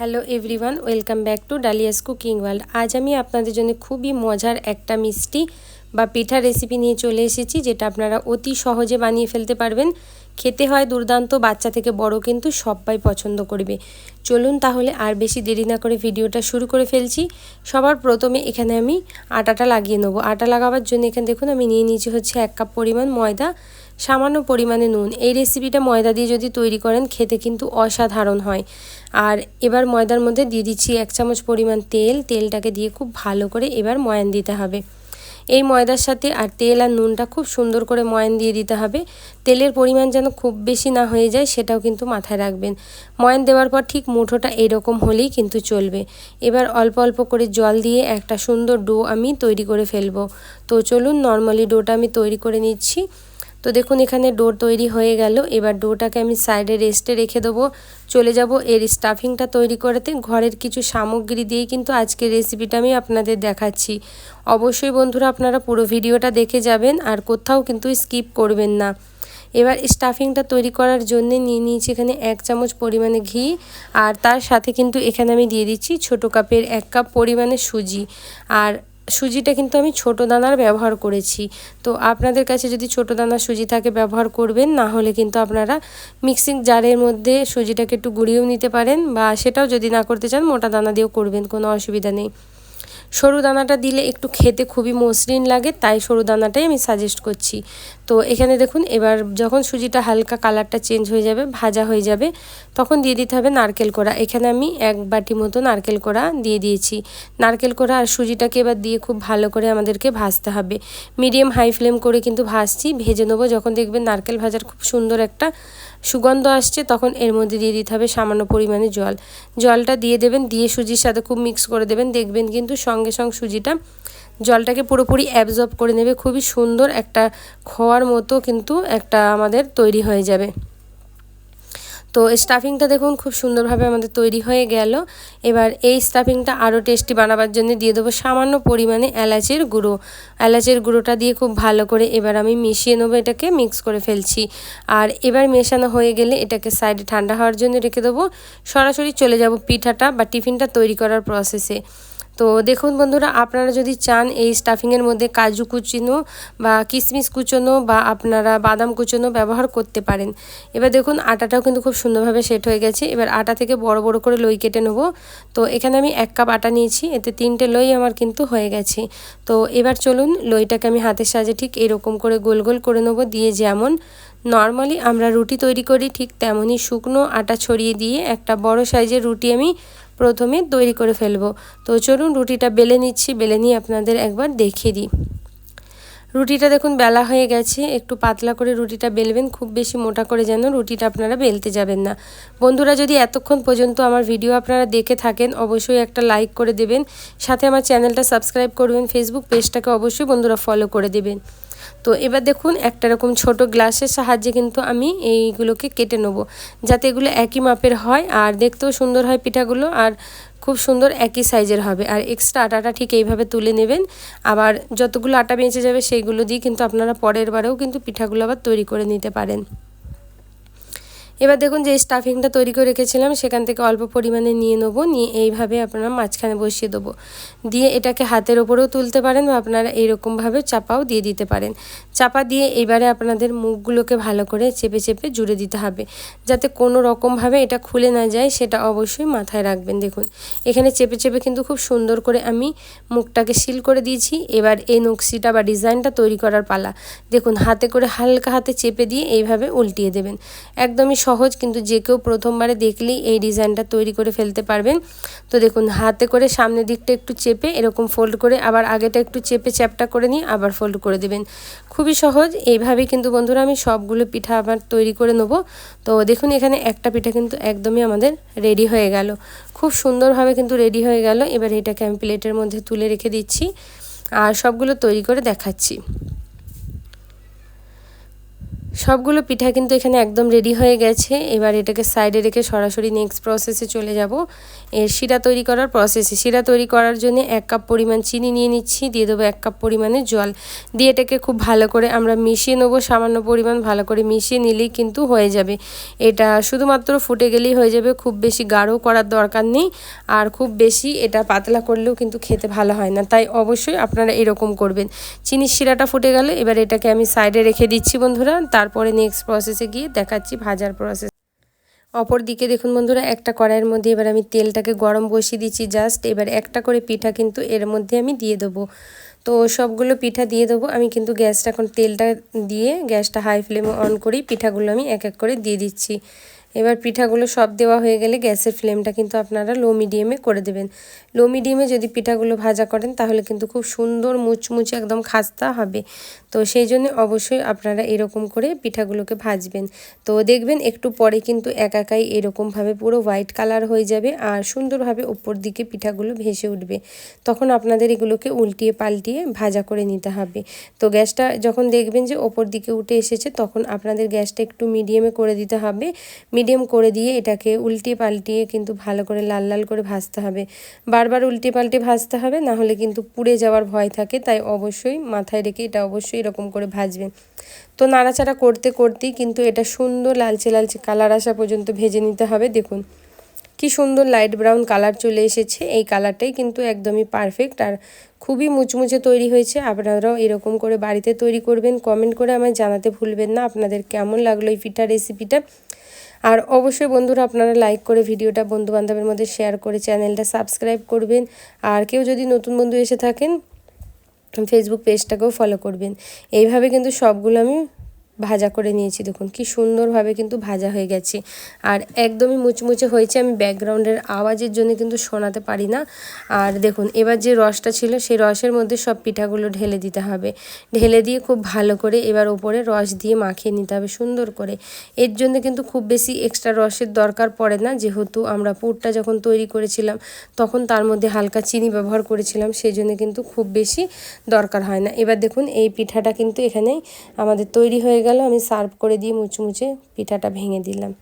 Hello everyone welcome back to Dalia's cooking world আজ আমি আপনাদের জন্য খুবই মজার একটা মিষ্টি বা পিঠা রেসিপি নিয়ে চলে এসেছি, যেটা আপনারা অতি সহজে বানিয়ে ফেলতে পারবেন। খেতে হয় দুর্দান্ত, বাচ্চা থেকে বড় কিন্তু সবাই পছন্দ করবে। চলুন তাহলে আর বেশি দেরি না করে ভিডিওটা শুরু করে ফেলছি। সবার প্রথমে এখানে আমি আটাটা লাগিয়ে নেব। আটা লাগাবার জন্য এখানে দেখুন, আমি নিয়ে নিয়েছি হচ্ছে এক কাপ পরিমাণ ময়দা। সামান্য পরিমাণে নুন। এই রেসিপিটা ময়দা দিয়ে যদি তৈরি করেন, খেতে কিন্তু অসাধারণ হয়। আর এবার ময়দার মধ্যে দিয়ে দিচ্ছি এক চামচ পরিমাণ তেল। তেলটাকে দিয়ে খুব ভালো করে এবার ময়ান দিতে হবে। এই ময়দার সাথে আর তেল আর নুনটা খুব সুন্দর করে ময়ান দিয়ে দিতে হবে। তেলের পরিমাণ যেন খুব বেশি না হয়ে যায়, সেটাও কিন্তু মাথায় রাখবেন। ময়ান দেওয়ার পর ঠিক মুঠোটা এরকম হলেই কিন্তু চলবে। এবার অল্প অল্প করে জল দিয়ে একটা সুন্দর ডো আমি তৈরি করে ফেলব। তো চলুন, নর্মালি ডোটা আমি তৈরি করে নিচ্ছি। তো দেখুন, এখানে ডো তৈরি হয়ে গেল। এবার ডোটাকে আমি সাইডে রেস্টে রেখে দেবো। চলে যাব এর স্টাফিংটা তৈরি করাতে। ঘরের কিছু সামগ্রী দিয়েই কিন্তু আজকের রেসিপিটা আমি আপনাদের দেখাচ্ছি। অবশ্যই বন্ধুরা, আপনারা পুরো ভিডিওটা দেখে যাবেন আর কোথাও কিন্তু স্কিপ করবেন না। এবার স্টাফিংটা তৈরি করার জন্য নিয়ে নিয়েছি এখানে এক চামচ পরিমাণে ঘি। আর তার সাথে কিন্তু এখানে আমি দিয়ে দিচ্ছি ছোটো কাপের এক কাপ পরিমাণে সুজি। আর সুজিটা কিন্তু আমি ছোট দানার ব্যবহার করেছি। তো আপনাদের কাছে যদি ছোট দানার সুজি থাকে ব্যবহার করবেন, না হলে কিন্তু আপনারা মিক্সিং জারের মধ্যে সুজিটাকে একটু গুঁড়িয়েও নিতে পারেন বা সেটাও যদি না করতে চান, মোটা দানা দিয়েও করবেন, কোনো অসুবিধা নেই। সরু দানাটা দিলে একটু খেতে খুবই মসৃণ লাগে, তাই সরু দানাটাই আমি সাজেস্ট করছি। তো এখানে দেখুন, এবার যখন সুজিটা হালকা কালারটা চেঞ্জ হয়ে যাবে, ভাজা হয়ে যাবে, তখন দিয়ে দিতে হবে নারকেল কোড়া। এখানে আমি এক বাটি মতো নারকেল কোড়া দিয়ে দিয়েছি। নারকেল কোড়া আর সুজিটাকে এবার দিয়ে খুব ভালো করে আমাদেরকে ভাজতে হবে। মিডিয়াম হাই ফ্লেম করে কিন্তু ভাজছি, ভেজে নেব। যখন দেখবেন নারকেল ভাজার খুব সুন্দর একটা সুগন্ধ আসছে, তখন এর মধ্যে দিয়ে দিতে হবে সামান্য পরিমাণে জল। জলটা দিয়ে দেবেন, দিয়ে সুজির সাথে খুব মিক্স করে দেবেন। দেখবেন কিন্তু সঙ্গে সঙ্গে সুজিটা জলটাকে পুরোপুরি অ্যাবজর্ব করে নেবে। খুবই সুন্দর একটা খোয়ার মতো কিন্তু একটা আমাদের তৈরি হয়ে যাবে। তো স্টাফিংটা দেখুন খুব সুন্দরভাবে আমাদের তৈরি হয়ে গেল। এবার এই স্টাফিংটা আরও টেস্টি বানাবার জন্য দিয়ে দেবো সামান্য পরিমাণে এলাচের গুঁড়ো। এলাচের গুঁড়োটা দিয়ে খুব ভালো করে এবার আমি মিশিয়ে নেব, এটাকে মিক্স করে ফেলছি। আর এবার মেশানো হয়ে গেলে এটাকে সাইডে ঠান্ডা হওয়ার জন্য রেখে দেবো। সরাসরি চলে যাব পিঠাটা বা টিফিনটা তৈরি করার প্রসেসে তো দেখুন বন্ধুরা, আপনারা যদি চান এই স্টাফিংয়ের মধ্যে কাজু কুচিনো বা কিশমিশ কুচনো বা আপনারা বাদাম কুচোনো ব্যবহার করতে পারেন। এবার দেখুন, আটাটাও কিন্তু খুব সুন্দরভাবে সেট হয়ে গেছে। এবার আটা থেকে বড় বড় করে লই কেটে নেব। তো এখানে আমি এক কাপ আটা নিয়েছি, এতে তিনটে লই আমার কিন্তু হয়ে গেছে। তো এবার চলুন, লইটাকে আমি হাতের সাহায্যে ঠিক এরকম করে গোল গোল করে নেব দিয়ে যেমন। নর্মালি আমরা রুটি তৈরি করি ঠিক তেমনই শুকনো আটা ছড়িয়ে দিয়ে একটা বড় সাইজের রুটি আমি প্রথমে তৈরি করে ফেলব। তো চলুন রুটিটা বেলে নিচ্ছি, বেলে নিয়ে আপনাদের একবার দেখিয়ে দিই। রুটিটা দেখুন বেলা হয়ে গেছে, একটু পাতলা করে রুটিটা বেলবেন, খুব বেশি মোটা করে যেন রুটিটা আপনারা বেলতে যাবেন না। বন্ধুরা, যদি এতক্ষণ পর্যন্ত আমার ভিডিও আপনারা দেখে থাকেন, অবশ্যই একটা লাইক করে দেবেন, সাথে আমার চ্যানেলটা সাবস্ক্রাইব করবেন, ফেসবুক পেজটাকে অবশ্যই বন্ধুরা ফলো করে দেবেন। তো এবার দেখুন একটা রকম ছোট গ্লাসের সাহায্যে কিন্তু আমি এইগুলোকে কেটে নেব, যাতে এগুলো একই মাপের হয় আর দেখতেও সুন্দর হয় পিঠাগুলো আর খুব সুন্দর একই সাইজের হবে। আর এক্সট্রা আটাটা ঠিক এইভাবে তুলে নেবেন। আবার যতগুলো আটা বেঁচে যাবে সেইগুলো দিয়ে কিন্তু আপনারা পরের বারেও কিন্তু পিঠাগুলো আবার তৈরি করে নিতে পারেন। এবার দেখুন যে স্টাফিংটা তৈরি করে রেখেছিলাম, সেখান থেকে অল্প পরিমাণে নিয়ে নেব, নিয়ে এইভাবে আপনারা মাঝখানে বসিয়ে দেবো। দিয়ে এটাকে হাতের ওপরেও তুলতে পারেন বা আপনারা এইরকমভাবে চাপাও দিয়ে দিতে পারেন। চাপা দিয়ে এবারে আপনাদের মুখগুলোকে ভালো করে চেপে চেপে জুড়ে দিতে হবে। যাতে কোনো রকমভাবে এটা খুলে না যায়, সেটা অবশ্যই মাথায় রাখবেন। দেখুন, এখানে চেপে চেপে কিন্তু খুব সুন্দর করে আমি মুখটাকে সিল করে দিয়েছি। এবার এই নকশিটা বা ডিজাইনটা তৈরি করার পালা। দেখুন, হাতে করে হালকা হাতে চেপে দিয়ে এইভাবে উল্টিয়ে দেবেন। একদমই সহজ, কিন্তু যে কেউ প্রথমবারে দেখলেই এই ডিজাইনটা তৈরি করে ফেলতে পারবেন। তো দেখুন, হাতে করে সামনের দিকটা একটু চেপে এরকম ফোল্ড করে আবার আগেটা একটু চেপে চ্যাপটা করে নিয়ে আবার ফোল্ড করে দেবেন। খুবই সহজ এইভাবেই কিন্তু বন্ধুরা আমি সবগুলো পিঠা আবার তৈরি করে নেব। তো দেখুন, এখানে একটা পিঠা কিন্তু একদমই আমাদের রেডি হয়ে গেল। খুব সুন্দরভাবে কিন্তু রেডি হয়ে গেল। এবার এটাকে আমি প্লেটের মধ্যে তুলে রেখে দিচ্ছি। আর সবগুলো তৈরি করে দেখাচ্ছি। সবগুলো পিঠা কিন্তু এখানে একদম রেডি হয়ে গেছে। এবার এটাকে সাইডে রেখে সরাসরি নেক্সট প্রসেসে চলে যাব। এর শিরা তৈরি করার প্রসেসে শিরা তৈরি করার জন্য এক কাপ পরিমাণ চিনি নিয়ে নিচ্ছি, দিয়ে দেবো এক কাপ পরিমাণে জল। দিয়ে এটাকে খুব ভালো করে আমরা মিশিয়ে নেব, সামান্য পরিমাণ ভালো করে মিশিয়ে নিলেই কিন্তু হয়ে যাবে। এটা শুধুমাত্র ফুটে গেলেই হয়ে যাবে, খুব বেশি গাঢ় করার দরকার নেই। আর খুব বেশি এটা পাতলা করলেও কিন্তু খেতে ভালো হয় না। তাই অবশ্যই আপনারা এরকম করবেন। চিনির শিরাটা ফুটে গেলে এবার এটাকে আমি সাইডে রেখে দিচ্ছি বন্ধুরা। তারপরে নেক্সট প্রসেসে গিয়ে দেখাচ্ছি ভাজার প্রসেস অপর দিকে দেখুন বন্ধুরা, একটা কড়াইয়ের মধ্যে এবার আমি তেলটাকে গরম বসিয়ে দিচ্ছি জাস্ট এবার একটা করে পিঠা কিন্তু এর মধ্যে আমি দিয়ে দেবো। তো সবগুলো পিঠা দিয়ে দেবো। আমি কিন্তু গ্যাসটা এখন তেলটা দিয়ে গ্যাসটা হাই ফ্লেমে অন করেই পিঠাগুলো আমি এক এক করে দিয়ে দিচ্ছি। এবার পিঠাগুলো সব দেওয়া হয়ে গেলে গ্যাসের ফ্লেমটা কিন্তু আপনারা লো মিডিয়ামে করে দেবেন। লো মিডিয়ামে যদি পিঠাগুলো ভাজা করেন, তাহলে কিন্তু খুব সুন্দর মুচমুচে একদম খাস্তা হবে। তো সেই জন্য অবশ্যই আপনারা এরকম করে পিঠাগুলোকে ভাজবেন। তো দেখবেন একটু পরে কিন্তু একাকাই এরকমভাবে পুরো হোয়াইট কালার হয়ে যাবে আর সুন্দরভাবে উপর দিকে পিঠাগুলো ভেসে উঠবে। তখন আপনাদের এগুলোকে উল্টিয়ে পাল্টিয়ে ভাজা করে নিতে হবে। তো গ্যাসটা যখন দেখবেন যে ওপর দিকে উঠে এসেছে, তখন আপনাদের গ্যাসটা একটু মিডিয়ামে করে দিতে হবে। মিডিয়াম করে দিয়ে এটাকে উল্টিয়ে পাল্টিয়ে কিন্তু ভালো করে লাল লাল করে ভাজতে হবে। বারবার উল্টে পাল্টে ভাজতে হবে, না হলে কিন্তু পুড়ে যাওয়ার ভয় থাকে, তাই অবশ্যই মাথায় রেখে এটা অবশ্যই এরকম করে ভাজবেন তো নাড়াচাড়া করতে করতেই কিন্তু এটা সুন্দর লালচে লালচে কালার আসা পর্যন্ত ভেজে নিতে হবে। দেখুন, কি সুন্দর লাইট ব্রাউন কালার চলে এসেছে। এই কালারটাই কিন্তু একদমই পারফেক্ট আর খুবই মুচমুচে তৈরি হয়েছে। আপনারাও এরকম করে বাড়িতে তৈরি করবেন কমেন্ট করে আমায় জানাতে ভুলবেন না। আপনাদের কেমন লাগল এই পিঠা রেসিপিটা আর অবশ্যই বন্ধুরা, আপনারা লাইক করে ভিডিওটা বন্ধু বান্ধবের মধ্যে শেয়ার করে চ্যানেলটা সাবস্ক্রাইব করবেন। আর কেউ যদি নতুন বন্ধু এসে থাকেন ফেসবুক পেজটাকেও ফলো করবেন। এইভাবে কিন্তু সবগুলো আমি ভাজা করে নিয়েছি, দেখুন কি সুন্দরভাবে কিন্তু ভাজা হয়ে গেছে। আর একদমই মুচমুচে হয়েছে, আমি ব্যাকগ্রাউন্ডের আওয়াজের জন্য কিন্তু শোনাতে পারি না। আর দেখুন, এবার যে রসটা ছিল, সেই রসের মধ্যে সব পিঠাগুলো ঢেলে দিতে হবে। ঢেলে দিয়ে খুব ভালো করে এবার ওপরে রস দিয়ে মাখিয়ে নিতে হবে সুন্দর করে। এর জন্য কিন্তু খুব বেশি এক্সট্রা রসের দরকার পড়ে না, যেহেতু আমরা পুরটা যখন তৈরি করেছিলাম, তখন তার মধ্যে হালকা চিনি ব্যবহার করেছিলাম, সেই জন্য কিন্তু খুব বেশি দরকার হয় না। এবার দেখুন, এই পিঠাটা কিন্তু এখানেই আমাদের তৈরি হয়ে গেল আমি সার্ভ করে দিয়ে মুচমুচে পিঠাটা ভেঙে দিলাম।